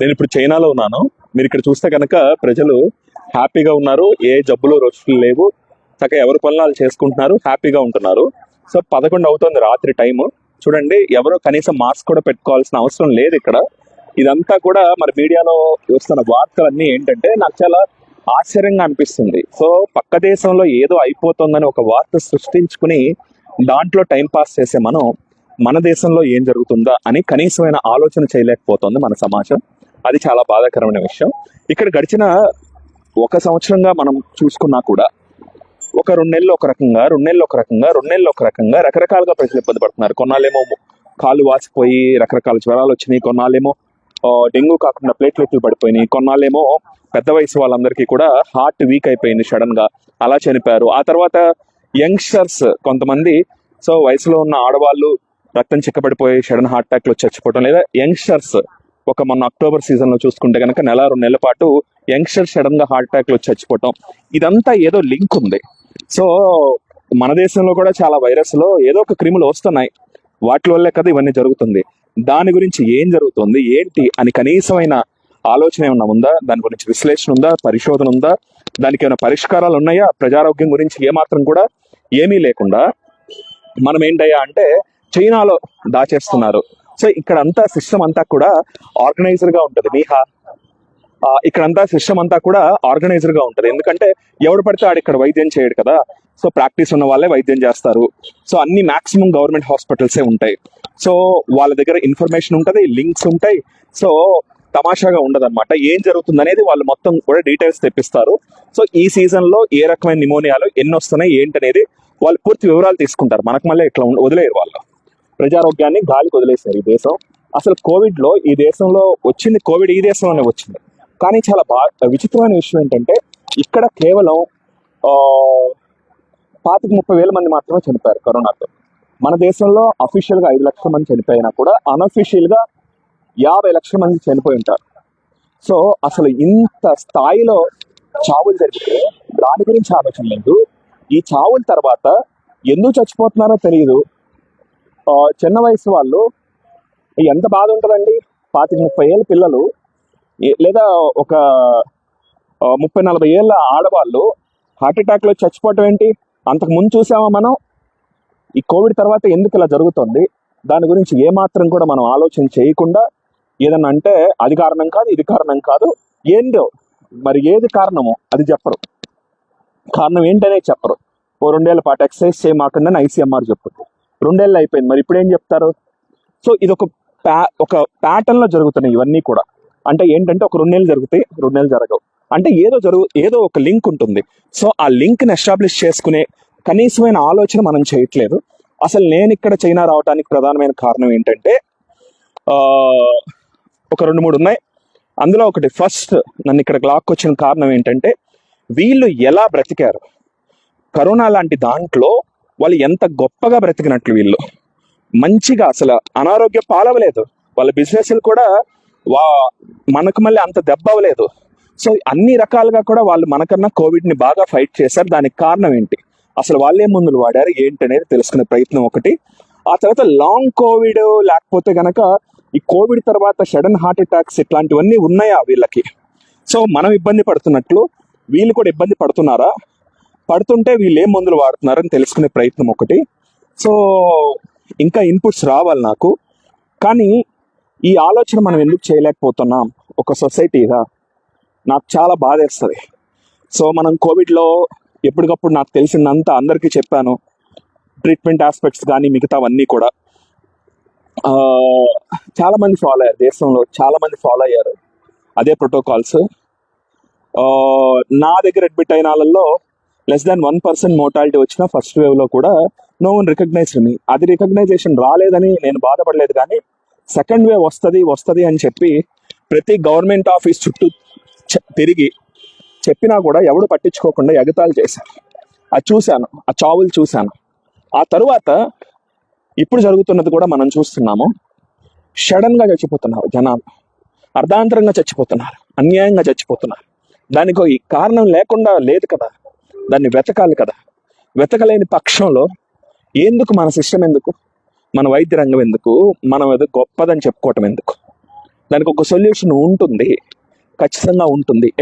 నేను ఇప్పుడు చైనాలో ఉన్నాను. మీరు ఇక్కడ చూస్తే కనుక ప్రజలు హ్యాపీగా ఉన్నారు. ఏ జబ్బులు రోజులు లేవు. చక్కగా ఎవరి పనులు చేసుకుంటున్నారు హ్యాపీగా ఉంటున్నారు. సో పదకొండు అవుతుంది రాత్రి టైము. చూడండి ఎవరో కనీసం మాస్క్ కూడా పెట్టుకోవాల్సిన అవసరం లేదు ఇక్కడ. ఇదంతా కూడా మన మీడియాలో వస్తున్న వార్తలన్నీ ఏంటంటే నాకు చాలా ఆశ్చర్యంగా అనిపిస్తుంది. సో పక్క దేశంలో ఏదో అయిపోతుందని ఒక వార్త సృష్టించుకుని దాంట్లో టైం పాస్ చేసే మనం మన దేశంలో ఏం జరుగుతుందా అని కనీసమైన ఆలోచన చేయలేకపోతుంది మన సమాజం. అది చాలా బాధాకరమైన విషయం. ఇక్కడ గడిచిన ఒక సంవత్సరంగా మనం చూసుకున్నా కూడా ఒక రెండు నెలలు ఒక రకంగా రెండు నెలలు ఒక రకంగా రెండు నెలలు ఒక రకంగా రకరకాలుగా ప్రజలు ఇబ్బంది పడుతున్నారు. కొన్నాళ్ళేమో కాళ్ళు వాసిపోయి రకరకాల జ్వరాలు వచ్చినాయి. కొన్నాళ్ళేమో డెంగ్యూ కాకుండా ప్లేట్లెట్లు పడిపోయినాయి. కొన్నాళ్ళేమో పెద్ద వయసు వాళ్ళందరికీ కూడా హార్ట్ వీక్ అయిపోయింది సడన్గా. అలా చనిపోయారు. ఆ తర్వాత యంగ్స్టర్స్ కొంతమంది సో వయసులో ఉన్న ఆడవాళ్ళు రక్తం చిక్కబడిపోయి సడన్ హార్ట్ అటాక్లు చచ్చిపోవడం లేదా యంగ్స్టర్స్ ఒక మొన్న అక్టోబర్ సీజన్లో చూసుకుంటే కనుక నెల రెండు నెలల పాటు యంగ్స్టర్ సడన్గా హార్ట్ అటాక్లో చచ్చిపోవటం. ఇదంతా ఏదో లింక్ ఉంది. సో మన దేశంలో కూడా చాలా వైరస్లో ఏదో ఒక క్రిములు వస్తున్నాయి. వాటి వల్లే కదా ఇవన్నీ జరుగుతుంది. దాని గురించి ఏం జరుగుతుంది ఏంటి అని కనీసమైన ఆలోచన ఏమైనా ఉందా? దాని గురించి విశ్లేషణ ఉందా? పరిశోధన ఉందా? దానికి ఏమైనా పరిష్కారాలు ఉన్నాయా? ప్రజారోగ్యం గురించి ఏమాత్రం కూడా ఏమీ లేకుండా మనం ఏంటయ్యా అంటే చైనాలో దాచేస్తున్నారు. సో ఇక్కడ అంతా సిస్టమ్ అంతా కూడా ఆర్గనైజర్గా ఉంటది మీహా. ఇక్కడంతా సిస్టమ్ అంతా కూడా ఆర్గనైజర్గా ఉంటది. ఎందుకంటే ఎవడు పడితే ఆడు ఇక్కడ వైద్యం చేయడు కదా. సో ప్రాక్టీస్ ఉన్న వాళ్ళే వైద్యం చేస్తారు. సో అన్ని మాక్సిమం గవర్నమెంట్ హాస్పిటల్సే ఉంటాయి. సో వాళ్ళ దగ్గర ఇన్ఫర్మేషన్ ఉంటది లింక్స్ ఉంటాయి. సో తమాషాగా ఉండదన్నమాట. ఏం జరుగుతుంది అనేది వాళ్ళు మొత్తం కూడా డీటెయిల్స్ తెప్పిస్తారు. సో ఈ సీజన్లో ఏ రకమైన నిమోనియాలు ఎన్ని వస్తున్నాయి ఏంటనేది వాళ్ళు పూర్తి వివరాలు తీసుకుంటారు. మనకు మళ్ళీ ఇట్లా వదిలేరు వాళ్ళు. ప్రజారోగ్యాన్ని గాలికి వదిలేశారు ఈ దేశం. అసలు కోవిడ్లో ఈ దేశంలో వచ్చింది కోవిడ్ ఈ దేశంలోనే వచ్చింది. కానీ చాలా బా విచిత్రమైన విషయం ఏంటంటే ఇక్కడ కేవలం పాతిక ముప్పై వేల మంది మాత్రమే చనిపోయారు కరోనాతో. మన దేశంలో అఫీషియల్గా ఐదు లక్షల మంది చనిపోయినా కూడా అన్అఫీషియల్గా యాభై లక్షల మంది చనిపోయి ఉంటారు. సో అసలు ఇంత స్థాయిలో చావులు జరిగితే దాని గురించి ఆలోచన లేదు. ఈ చావుల తర్వాత ఎందుకు చచ్చిపోతున్నారో తెలియదు. చిన్న వయసు వాళ్ళు ఎంత బాధ ఉంటుందండి? పాతిక ముప్పై ఏళ్ళ పిల్లలు లేదా ఒక ముప్పై నలభై ఏళ్ళ ఆడవాళ్ళు హార్ట్ అటాక్లో చచ్చిపోవటం ఏంటి? అంతకు ముందు చూసామా మనం? ఈ కోవిడ్ తర్వాత ఎందుకు ఇలా జరుగుతుంది? దాని గురించి ఏమాత్రం కూడా మనం ఆలోచన చేయకుండా ఏదన్నా అంటే అది కారణం కాదు ఇది కారణం కాదు ఏందో మరి ఏది కారణమో అది చెప్పరు. కారణం ఏంటనే చెప్పరు. ఓ రెండేళ్ళ పాటు ఎక్సర్సైజ్ చేయమాకుండా ఐసీఎంఆర్ చెప్తుంది. రెండేళ్ళు అయిపోయింది. మరి ఇప్పుడు ఏం చెప్తారు? సో ఇది ఒక ప్యా ఒక ప్యాటర్న్లో జరుగుతున్నాయి ఇవన్నీ కూడా. అంటే ఏంటంటే ఒక రెండు నెలలు జరుగుతాయి రెండు నెలలు జరగవు. అంటే ఏదో జరుగు ఏదో ఒక లింక్ ఉంటుంది. సో ఆ లింక్ని ఎస్టాబ్లిష్ చేసుకునే కనీసమైన ఆలోచన మనం చేయట్లేదు. అసలు నేను ఇక్కడ చైనా రావడానికి ప్రధానమైన కారణం ఏంటంటే ఒక రెండు మూడు ఉన్నాయి. అందులో ఒకటి ఫస్ట్ నన్ను ఇక్కడ లాక్కొచ్చిన కారణం ఏంటంటే వీళ్ళు ఎలా బ్రతికారు? కరోనా లాంటి దాంట్లో వాళ్ళు ఎంత గొప్పగా బ్రతికినట్లు వీళ్ళు. మంచిగా అసలు అనారోగ్య పాలవలేదు వాళ్ళ బిజినెస్లు కూడా వా మనకు మళ్ళీ అంత దెబ్బ అవ్వలేదు. సో అన్ని రకాలుగా కూడా వాళ్ళు మనకన్నా కోవిడ్ని బాగా ఫైట్ చేశారు. దానికి కారణం ఏంటి? అసలు వాళ్ళే మందులు వాడారు. ఏంటి అనేది తెలుసుకునే ప్రయత్నం ఒకటి. ఆ తర్వాత లాంగ్ కోవిడ్ లేకపోతే గనక ఈ కోవిడ్ తర్వాత సడన్ హార్ట్ అటాక్స్ ఇట్లాంటివన్నీ ఉన్నాయా వీళ్ళకి? సో మనం ఇబ్బంది పడుతున్నట్లు వీళ్ళు కూడా ఇబ్బంది పడుతున్నారా? పడుతుంటే వీళ్ళు ఏం మందులు వాడుతున్నారని తెలుసుకునే ప్రయత్నం ఒకటి. సో ఇంకా ఇన్పుట్స్ రావాలి నాకు. కానీ ఈ ఆలోచన మనం ఎందుకు చేయలేకపోతున్నాం? ఒక సొసైటీగా నాకు చాలా బాధేస్తుంది. సో మనం కోవిడ్లో ఎప్పటికప్పుడు నాకు తెలిసినంత అందరికీ చెప్పాను. ట్రీట్మెంట్ ఆస్పెక్ట్స్ కానీ మిగతావన్నీ కూడా. చాలామంది ఫాలో అయ్యారు. దేశంలో చాలామంది ఫాలో అయ్యారు. అదే ప్రోటోకాల్స్. నా దగ్గర అడ్మిట్ అయిన వాళ్ళల్లో less than one percent mortality వచ్చిన ఫస్ట్ వేవ్లో కూడా నో వన్ రికగ్నైజ్ మీ అది రికగ్నైజేషన్ రాలేదని నేను బాధపడలేదు కానీ సెకండ్ వేవ్ వస్తుంది వస్తుంది అని చెప్పి ప్రతి గవర్నమెంట్ ఆఫీస్ చుట్టూ చ- తిరిగి చెప్పినా కూడా ఎవడు పట్టించుకోకుండా ఎగతాలు చేశారు. అది చూశాను ఆ చావులు చూశాను. ఆ తరువాత ఇప్పుడు జరుగుతున్నది కూడా మనం చూస్తున్నాము. షడన్గా చచ్చిపోతున్నారు జనాలు. అర్ధాంతరంగా చచ్చిపోతున్నారు. అన్యాయంగా చచ్చిపోతున్నారు. దానికి ఈ కారణం లేకుండా లేదు కదా. దాన్ని వెతకాలి కదా. వెతకలేని పక్షంలో ఎందుకు మన సిస్టమ్ ఎందుకు? మన వైద్య రంగం ఎందుకు? మనం ఏదో గొప్పదని చెప్పుకోవటం ఎందుకు? దానికి ఒక సొల్యూషన్ ఉంటుంది. ఖచ్చితంగా ఉంటుంది.